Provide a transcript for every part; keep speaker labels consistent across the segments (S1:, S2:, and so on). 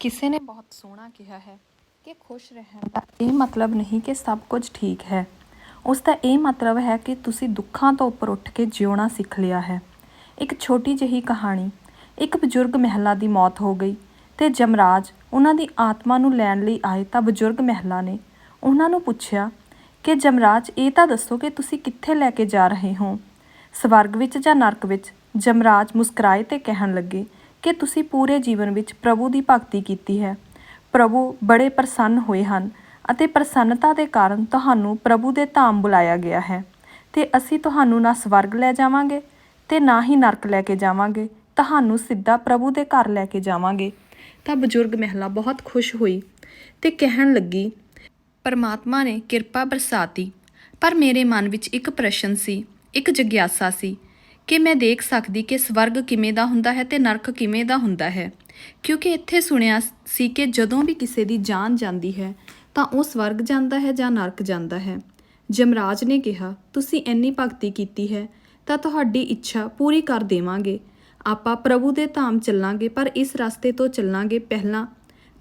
S1: ਕਿਸੇ ਨੇ ਬਹੁਤ ਸੋਹਣਾ ਕਿਹਾ ਹੈ ਕਿ ਖੁਸ਼ ਰਹਿਣ ਦਾ ਇਹ ਮਤਲਬ ਨਹੀਂ ਕਿ ਸਭ ਕੁਝ ਠੀਕ ਹੈ। ਉਸ ਦਾ ਇਹ ਮਤਲਬ ਹੈ ਕਿ ਤੁਸੀਂ ਦੁੱਖਾਂ ਤੋਂ ਉੱਪਰ ਉੱਠ ਕੇ ਜਿਉਣਾ ਸਿੱਖ ਲਿਆ ਹੈ। ਇੱਕ ਛੋਟੀ ਜਿਹੀ ਕਹਾਣੀ, ਇੱਕ ਬਜ਼ੁਰਗ ਮਹਿਲਾ ਦੀ ਮੌਤ ਹੋ ਗਈ ਤੇ ਜਮਰਾਜ ਉਹਨਾਂ ਦੀ ਆਤਮਾ ਨੂੰ ਲੈਣ ਲਈ ਆਏ ਤਾਂ ਬਜ਼ੁਰਗ ਮਹਿਲਾ ਨੇ ਉਹਨਾਂ ਨੂੰ ਪੁੱਛਿਆ ਕਿ ਜਮਰਾਜ, ਇਹ ਤਾਂ ਦੱਸੋ ਕਿ ਤੁਸੀਂ ਕਿੱਥੇ ਲੈ ਕੇ ਜਾ ਰਹੇ ਹੋ? ਸਵਰਗ ਵਿੱਚ ਜਾਂ ਨਰਕ ਵਿੱਚ? ਜਮਰਾਜ ਮੁਸਕਰਾਏ ਤੇ ਕਹਿਣ ਲੱਗੇ ਕਿ ਤੁਸੀਂ ਪੂਰੇ ਜੀਵਨ ਵਿੱਚ ਪ੍ਰਭੂ ਦੀ ਭਗਤੀ ਕੀਤੀ ਹੈ। ਪ੍ਰਭੂ ਬੜੇ ਪ੍ਰਸੰਨ ਹੋਏ ਹਨ ਅਤੇ ਪ੍ਰਸੰਨਤਾ ਦੇ ਕਾਰਨ ਤੁਹਾਨੂੰ ਪ੍ਰਭੂ ਦੇ ਧਾਮ ਬੁਲਾਇਆ ਗਿਆ ਹੈ। ਤੇ ਅਸੀਂ ਤੁਹਾਨੂੰ ਨਾ ਸਵਰਗ ਲੈ ਜਾਵਾਂਗੇ ਤੇ ਨਾ ਹੀ ਨਰਕ ਲੈ ਕੇ ਜਾਵਾਂਗੇ। ਤੁਹਾਨੂੰ ਸਿੱਧਾ ਪ੍ਰਭੂ ਦੇ ਘਰ ਲੈ ਕੇ ਜਾਵਾਂਗੇ। ਤਾਂ ਬਜ਼ੁਰਗ ਮਹਿਲਾ ਬਹੁਤ ਖੁਸ਼ ਹੋਈ ਤੇ ਕਹਿਣ ਲੱਗੀ, ਪਰਮਾਤਮਾ ਨੇ ਕਿਰਪਾ ਬਰਸਾਤੀ, ਪਰ ਮੇਰੇ ਮਨ ਵਿੱਚ ਇੱਕ ਪ੍ਰਸ਼ਨ ਸੀ, ਇੱਕ ਜਿਗਿਆਸਾ ਸੀ ਕਿ ਮੈਂ ਦੇਖ ਸਕਦੀ ਕਿ ਸਵਰਗ ਕਿਵੇਂ ਦਾ ਹੁੰਦਾ ਹੈ ਤੇ ਨਰਕ ਕਿਵੇਂ ਦਾ ਹੁੰਦਾ ਹੈ। ਕਿਉਂਕਿ ਇੱਥੇ ਸੁਣਿਆ ਸੀ ਕਿ ਜਦੋਂ ਵੀ ਕਿਸੇ ਦੀ ਜਾਨ ਜਾਂਦੀ ਹੈ, ਤਾਂ ਉਹ ਸਵਰਗ ਜਾਂਦਾ ਹੈ ਜਾਂ ਨਰਕ ਜਾਂਦਾ ਹੈ। ਜਮਰਾਜ ਨੇ ਕਿਹਾ, ਤੁਸੀਂ ਇੰਨੀ ਭਗਤੀ ਕੀਤੀ ਹੈ, ਤਾਂ ਤੁਹਾਡੀ ਇੱਛਾ ਪੂਰੀ ਕਰ ਦੇਵਾਂਗੇ। ਆਪਾਂ ਪ੍ਰਭੂ ਦੇ ਧਾਮ ਚੱਲਾਂਗੇ, ਪਰ ਇਸ ਰਸਤੇ ਤੋਂ ਚੱਲਾਂਗੇ ਪਹਿਲਾਂ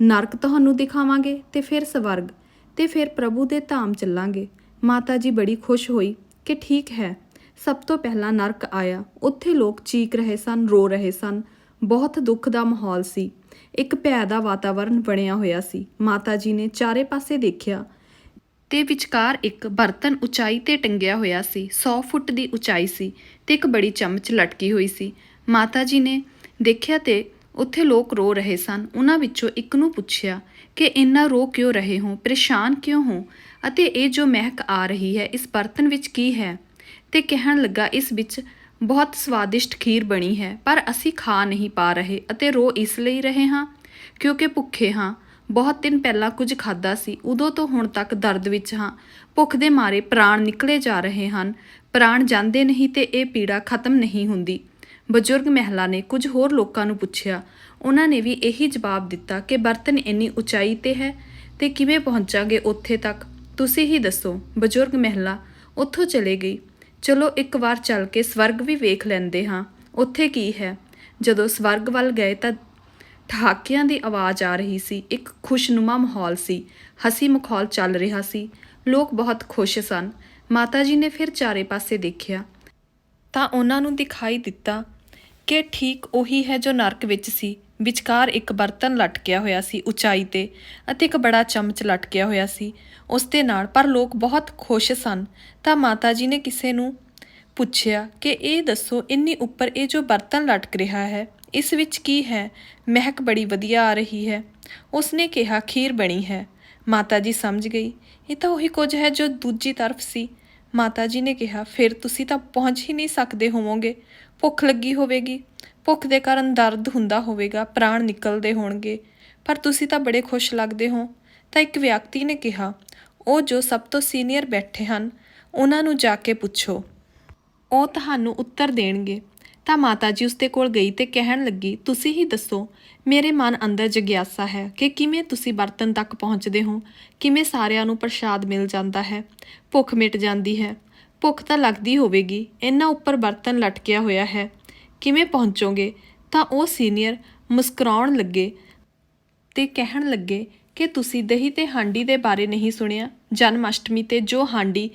S1: ਨਰਕ ਤੁਹਾਨੂੰ ਦਿਖਾਵਾਂਗੇ ਤੇ ਫਿਰ ਸਵਰਗ ਤੇ ਫਿਰ ਪ੍ਰਭੂ ਦੇ ਧਾਮ ਚੱਲਾਂਗੇ। ਮਾਤਾ ਜੀ ਬੜੀ ਖੁਸ਼ ਹੋਈ ਕਿ ਠੀਕ ਹੈ। ਸਭ ਤੋਂ ਪਹਿਲਾਂ ਨਰਕ ਆਇਆ। ਉੱਥੇ ਲੋਕ ਚੀਕ ਰਹੇ ਸਨ, ਰੋ ਰਹੇ ਸਨ। ਬਹੁਤ ਦੁੱਖ ਦਾ ਮਾਹੌਲ ਸੀ। ਇੱਕ ਭੈ ਦਾ ਵਾਤਾਵਰਣ ਬਣਿਆ ਹੋਇਆ ਸੀ। ਮਾਤਾ ਜੀ ਨੇ ਚਾਰੇ ਪਾਸੇ ਦੇਖਿਆ। ਤੇ ਵਿਚਕਾਰ ਇੱਕ ਬਰਤਨ ਉਚਾਈ ਤੇ ਟੰਗਿਆ ਹੋਇਆ ਸੀ। 100 ਫੁੱਟ ਦੀ ਉਚਾਈ ਸੀ ਤੇ ਇੱਕ ਬੜੀ ਚਮਚ ਲਟਕੀ ਹੋਈ ਸੀ। ਮਾਤਾ ਜੀ ਨੇ ਦੇਖਿਆ ਤੇ ਉੱਥੇ ਲੋਕ ਰੋ ਰਹੇ ਸਨ। ਉਹਨਾਂ ਵਿੱਚੋਂ ਇੱਕ ਨੂੰ ਪੁੱਛਿਆ ਕਿ, ਇੰਨਾ ਰੋ ਕਿਉਂ ਰਹੇ ਹੋ? ਪਰੇਸ਼ਾਨ ਕਿਉਂ ਹੋ? ਅਤੇ ਇਹ ਜੋ ਮਹਿਕ ਆ ਰਹੀ ਹੈ, ਇਸ ਬਰਤਨ ਵਿੱਚ ਕੀ ਹੈ? ਤੇ ਕਹਿਣ ਲੱਗਾ, ਇਸ ਵਿੱਚ ਬਹੁਤ ਸਵਾਦਿਸ਼ਟ ਖੀਰ ਬਣੀ ਹੈ, ਪਰ ਅਸੀਂ ਖਾ ਨਹੀਂ ਪਾ ਰਹੇ ਅਤੇ ਰੋ ਇਸ ਲਈ ਰਹੇ ਹਾਂ, ਕਿਉਂਕਿ ਭੁੱਖੇ ਹਾਂ। ਬਹੁਤ ਦਿਨ ਪਹਿਲਾਂ ਕੁਝ ਖਾਦਾ ਸੀ, ਉਦੋਂ ਤੋਂ ਹੁਣ ਤੱਕ ਦਰਦ ਵਿੱਚ ਹਾਂ। ਭੁੱਖ ਦੇ ਮਾਰੇ ਪ੍ਰਾਣ ਨਿਕਲੇ ਜਾ ਰਹੇ ਹਨ। ਪ੍ਰਾਣ ਜਾਂਦੇ ਨਹੀਂ ਤੇ ਇਹ ਪੀੜਾ ਖਤਮ ਨਹੀਂ ਹੁੰਦੀ। ਬਜ਼ੁਰਗ ਮਹਿਲਾ ਨੇ ਕੁਝ ਹੋਰ ਲੋਕਾਂ ਨੂੰ ਪੁੱਛਿਆ। ਉਹਨਾਂ ਨੇ ਵੀ ਇਹੀ ਜਵਾਬ ਦਿੱਤਾ ਕਿ ਬਰਤਨ ਇੰਨੀ ਉਚਾਈ ਤੇ ਹੈ ਤੇ ਕਿਵੇਂ ਪਹੁੰਚਾਂਗੇ ਉੱਥੇ ਤੱਕ? ਤੁਸੀਂ ਹੀ ਦੱਸੋ। ਬਜ਼ੁਰਗ ਮਹਿਲਾ ਉੱਥੋਂ ਚਲੇ ਗਈ। ਚਲੋ ਇੱਕ ਵਾਰ ਚੱਲ ਕੇ ਸਵਰਗ ਵੀ ਵੇਖ ਲੈਂਦੇ ਹਾਂ। ਉੱਥੇ ਕੀ ਹੈ? ਜਦੋਂ ਸਵਰਗ ਵੱਲ ਗਏ ਤਾਂ ਠਹਾਕਿਆਂ ਦੀ ਆਵਾਜ਼ ਆ ਰਹੀ ਸੀ। ਇੱਕ ਖੁਸ਼ਨੁਮਾ ਮਾਹੌਲ ਸੀ। ਹਸੀ ਮਖੌਲ ਚੱਲ ਰਿਹਾ ਸੀ। ਲੋਕ ਬਹੁਤ ਖੁਸ਼ ਸਨ। ਮਾਤਾ ਜੀ ਨੇ ਫਿਰ ਚਾਰੇ ਪਾਸੇ ਦੇਖਿਆ। ਤਾਂ ਉਹਨਾਂ ਨੂੰ ਦਿਖਾਈ ਦਿੱਤਾ ਕਿ ਠੀਕ ਉਹੀ ਹੈ ਜੋ ਨਰਕ ਵਿੱਚ ਸੀ। ਵਿਚਕਾਰ ਇੱਕ ਬਰਤਨ ਲਟਕਿਆ ਹੋਇਆ ਸੀ ਉਚਾਈ ਤੇ ਅਤੇ ਇੱਕ ਬੜਾ ਚਮਚ ਲਟਕਿਆ ਹੋਇਆ ਸੀ ਉਸ ਦੇ ਨਾਲ। ਪਰ ਲੋਕ ਬਹੁਤ ਖੁਸ਼ ਸਨ। ਤਾਂ ਮਾਤਾ ਜੀ ਨੇ ਕਿਸੇ ਨੂੰ ਪੁੱਛਿਆ ਕਿ ਇਹ ਦੱਸੋ, ਇੰਨੀ ਉੱਪਰ ਇਹ ਜੋ ਬਰਤਨ ਲਟਕ ਰਿਹਾ ਹੈ, ਇਸ ਵਿੱਚ ਕੀ ਹੈ? ਮਹਿਕ ਬੜੀ ਵਧੀਆ ਆ ਰਹੀ ਹੈ। ਉਸ ਨੇ ਕਿਹਾ, ਖੀਰ ਬਣੀ ਹੈ। ਮਾਤਾ ਜੀ ਸਮਝ ਗਈ। ਇਹ ਤਾਂ ਉਹੀ ਕੁਝ ਹੈ ਜੋ ਦੂਜੀ ਤਰਫ ਸੀ। ਮਾਤਾ ਜੀ ਨੇ ਕਿਹਾ, ਫਿਰ ਤੁਸੀਂ ਤਾਂ ਪਹੁੰਚ ਹੀ ਨਹੀਂ ਸਕਦੇ ਹੋਵੋਗੇ। ਭੁੱਖ ਲੱਗੀ ਹੋਵੇਗੀ। ਭੁੱਖ ਦੇ ਕਾਰਨ ਦਰਦ ਹੁੰਦਾ ਹੋਵੇਗਾ, ਪ੍ਰਾਣ ਨਿਕਲਦੇ ਹੋਣਗੇ। ਪਰ ਤੁਸੀਂ ਤਾਂ ਬੜੇ ਖੁਸ਼ ਲੱਗਦੇ ਹੋ। ਤਾਂ ਇੱਕ ਵਿਅਕਤੀ ਨੇ ਕਿਹਾ, ਉਹ ਜੋ ਸਭ ਤੋਂ ਸੀਨੀਅਰ ਬੈਠੇ ਹਨ, ਉਹਨਾਂ ਨੂੰ ਜਾ ਕੇ ਪੁੱਛੋ। ਉਹ ਤੁਹਾਨੂੰ ਉੱਤਰ ਦੇਣਗੇ। ਤਾਂ ਮਾਤਾ ਜੀ ਉਸਦੇ ਕੋਲ ਗਈ ਤੇ ਕਹਿਣ ਲੱਗੀ, ਤੁਸੀਂ ਹੀ ਦੱਸੋ, ਮੇਰੇ ਮਨ ਅੰਦਰ ਜਗਿਆਸਾ ਹੈ ਕਿ ਕਿਵੇਂ ਤੁਸੀਂ ਬਰਤਨ ਤੱਕ ਪਹੁੰਚਦੇ ਹੋ? ਕਿਵੇਂ ਸਾਰਿਆਂ ਨੂੰ ਪ੍ਰਸ਼ਾਦ ਮਿਲ ਜਾਂਦਾ ਹੈ? ਭੁੱਖ ਮਿਟ ਜਾਂਦੀ ਹੈ। ਭੁੱਖ ਤਾਂ ਲੱਗਦੀ ਹੋਵੇਗੀ। ਇੰਨਾ ਉੱਪਰ ਬਰਤਨ ਲਟਕਿਆ ਹੋਇਆ ਹੈ। ਕਿਵੇਂ ਪਹੁੰਚੋਗੇ? ਤਾਂ ਉਹ ਸੀਨੀਅਰ ਮੁਸਕਰਾਉਣ ਲੱਗੇ ਤੇ ਕਹਿਣ ਲੱਗੇ ਕਿ ਤੁਸੀਂ ਦਹੀਂ ਤੇ ਹਾਂਡੀ ਦੇ ਬਾਰੇ ਨਹੀਂ ਸੁਣਿਆ। ਜਨਮ ਅਸ਼ਟਮੀ ਤੇ ਜੋ ਹਾਂਡੀ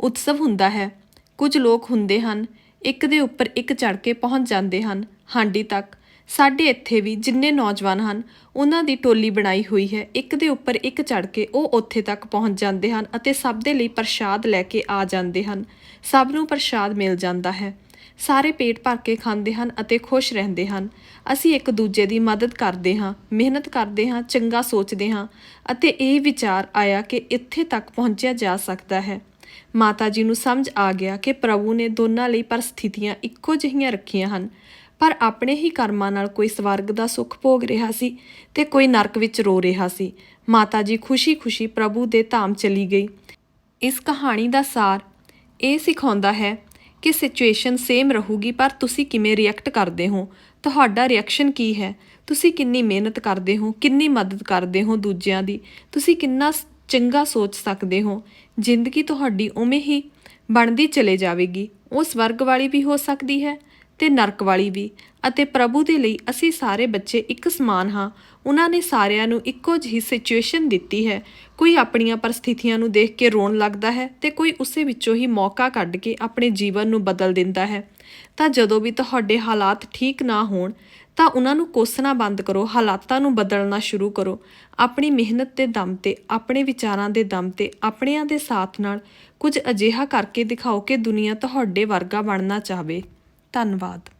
S1: ਉਤਸਵ ਹੁੰਦਾ ਹੈ, ਕੁਝ ਲੋਕ ਹੁੰਦੇ ਹਨ, ਇੱਕ ਦੇ ਉੱਪਰ ਇੱਕ ਚੜ ਕੇ ਪਹੁੰਚ ਜਾਂਦੇ ਹਨ ਹਾਂਡੀ ਤੱਕ। ਸਾਡੇ ਇੱਥੇ ਵੀ ਜਿੰਨੇ ਨੌਜਵਾਨ ਹਨ, ਉਹਨਾਂ ਦੀ ਟੋਲੀ ਬਣਾਈ ਹੋਈ ਹੈ। ਇੱਕ ਦੇ ਉੱਪਰ ਇੱਕ ਚੜ ਕੇ ਉਹ ਉੱਥੇ ਤੱਕ ਪਹੁੰਚ ਜਾਂਦੇ ਹਨ ਅਤੇ ਸਭ ਦੇ ਲਈ ਪ੍ਰਸ਼ਾਦ ਲੈ ਕੇ ਆ ਜਾਂਦੇ ਹਨ। ਸਭ ਨੂੰ ਪ੍ਰਸ਼ਾਦ ਮਿਲ ਜਾਂਦਾ ਹੈ। ਸਾਰੇ ਪੇਟ ਭਰ ਕੇ ਖਾਂਦੇ ਹਨ ਅਤੇ ਖੁਸ਼ ਰਹਿੰਦੇ ਹਨ। ਅਸੀਂ ਇੱਕ ਦੂਜੇ ਦੀ ਮਦਦ ਕਰਦੇ ਹਾਂ, ਮਿਹਨਤ ਕਰਦੇ ਹਾਂ, ਚੰਗਾ ਸੋਚਦੇ ਹਾਂ ਅਤੇ ਇਹ ਵਿਚਾਰ ਆਇਆ ਕਿ ਇੱਥੇ ਤੱਕ ਪਹੁੰਚਿਆ ਜਾ ਸਕਦਾ ਹੈ। ਮਾਤਾ ਜੀ ਨੂੰ ਸਮਝ ਆ ਗਿਆ ਕਿ ਪ੍ਰਭੂ ਨੇ ਦੋਨਾਂ ਲਈ ਪਰਿਸਥਿਤੀਆਂ ਇੱਕੋ ਜਿਹੀਆਂ ਰੱਖੀਆਂ ਹਨ। ਪਰ ਆਪਣੇ ਹੀ ਕਰਮਾਂ ਨਾਲ ਕੋਈ ਸਵਰਗ ਦਾ ਸੁੱਖ ਭੋਗ ਰਿਹਾ ਸੀ ਤੇ ਕੋਈ ਨਰਕ ਵਿੱਚ ਰੋ ਰਿਹਾ ਸੀ। ਮਾਤਾ ਜੀ ਖੁਸ਼ੀ-ਖੁਸ਼ੀ ਪ੍ਰਭੂ ਦੇ ਧਾਮ ਚਲੀ ਗਈ। ਇਸ ਕਹਾਣੀ ਦਾ ਸਾਰ ਇਹ ਸਿਖਾਉਂਦਾ ਹੈ ਕਿ ਸਿਚੁਏਸ਼ਨ ਸੇਮ ਰਹੂਗੀ, ਪਰ ਤੁਸੀਂ ਕਿਵੇਂ ਰਿਐਕਟ ਕਰਦੇ ਹੋ? ਤੁਹਾਡਾ ਰਿਐਕਸ਼ਨ ਕੀ ਹੈ? ਤੁਸੀਂ ਕਿੰਨੀ ਮਿਹਨਤ ਕਰਦੇ ਹੋ? ਕਿੰਨੀ ਮਦਦ ਕਰਦੇ ਹੋ ਦੂਜਿਆਂ ਦੀ? ਤੁਸੀਂ ਕਿੰਨਾ ਸ- ਚੰਗਾ ਸੋਚ ਸਕਦੇ ਹੋ? ਜ਼ਿੰਦਗੀ ਤੁਹਾਡੀ ਉਵੇਂ ਹੀ ਬਣਦੀ ਚਲੇ ਜਾਵੇਗੀ। ਉਹ ਸਵਰਗ ਵਾਲੀ ਵੀ ਹੋ ਸਕਦੀ ਹੈ। ਤੇ ਨਰਕ ਵਾਲੀ ਵੀ। ਅਤੇ ਪ੍ਰਭੂ ਦੇ ਲਈ ਅਸੀਂ ਸਾਰੇ ਬੱਚੇ ਇੱਕ ਸਮਾਨ ਹਾਂ। ਉਹਨਾਂ ਨੇ ਸਾਰਿਆਂ ਨੂੰ ਇੱਕੋ ਜਿਹੀ ਸਿਚੁਏਸ਼ਨ ਦਿੱਤੀ ਹੈ। ਕੋਈ ਆਪਣੀਆਂ ਪਰਿਸਥਿਤੀਆਂ ਨੂੰ ਦੇਖ ਕੇ ਰੋਣ ਲੱਗਦਾ ਹੈ ਤੇ ਕੋਈ ਉਸੇ ਵਿੱਚੋਂ ਹੀ ਮੌਕਾ ਕੱਢ ਕੇ ਆਪਣੇ ਜੀਵਨ ਨੂੰ ਬਦਲ ਦਿੰਦਾ ਹੈ। ਤਾਂ ਜਦੋਂ ਵੀ ਤੁਹਾਡੇ ਹਾਲਾਤ ਠੀਕ ਨਾ ਹੋਣ, ਤਾਂ ਉਹਨਾਂ ਨੂੰ ਕੋਸਣਾ ਬੰਦ ਕਰੋ, ਹਾਲਾਤਾਂ ਨੂੰ ਬਦਲਣਾ ਸ਼ੁਰੂ ਕਰੋ। ਆਪਣੀ ਮਿਹਨਤ ਦੇ ਦਮ ਤੇ, ਆਪਣੇ ਵਿਚਾਰਾਂ ਦੇ ਦਮ ਤੇ, ਆਪਣਿਆਂ ਦੇ ਸਾਥ ਨਾਲ ਕੁਝ ਅਜਿਹਾ ਕਰਕੇ ਦਿਖਾਓ ਕਿ ਦੁਨੀਆ ਤੁਹਾਡੇ ਵਰਗਾ ਬਣਨਾ ਚਾਹਵੇ। ਧੰਨਵਾਦ।